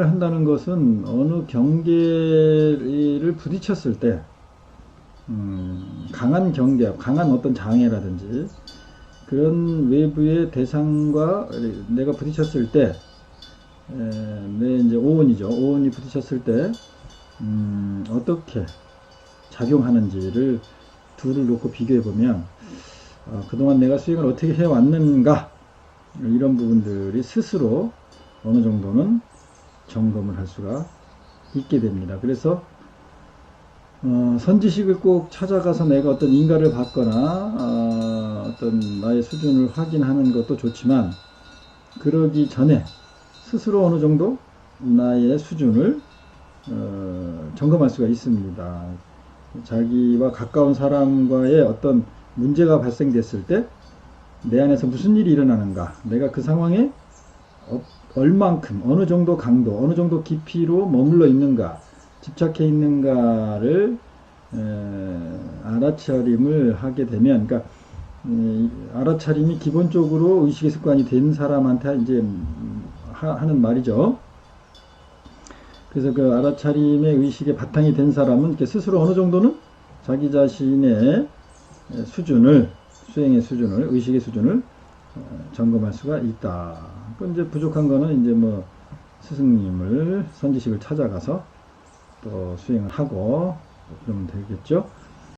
수행을 한다는 것은 어느 경계를 부딪혔을 때, 음, 강한 경계, 강한 어떤 장애라든지 그런 외부의 대상과 내가 부딪혔을 때, 에, 내 이제 오온이죠. 오온이 부딪혔을 때, 음, 어떻게 작용하는지를 둘을 놓고 비교해 보면, 어, 그동안 내가 수행을 어떻게 해왔는가, 이런 부분들이 스스로 어느 정도는 점검을 할 수가 있게 됩니다. 그래서 어, 선지식을 꼭 찾아가서 내가 어떤 인가를 받거나 어, 떤 나의 수준을 확인하는 것도 좋지만 그러기 전에 스스로 어느 정도 나의 수준을 어, 점검할 수가 있습니다. 자기와 가까운 사람과의 어떤 문제가 발생됐을 때 내 안에서 무슨 일이 일어나는가, 내가 그 상황에 어- 얼만큼, 어느 정도 강도, 어느 정도 깊이로 머물러 있는가, 집착해 있는가를 에, 알아차림을 하게 되면, 그러니까 이 알아차림이 기본적으로 의식의 습관이 된 사람한테 이제 음, 하, 하는 말이죠. 그래서 그 알아차림의 의식의 바탕이 된 사람은 스스로 어느 정도는 자기 자신의 수준을 수행의 수준을 의식의 수준을 어, 점검할 수가 있다. 그 이제 부족한 거는 이제 뭐 스승님을 선지식을 찾아가서 또 수행을 하고 그러면 되겠죠.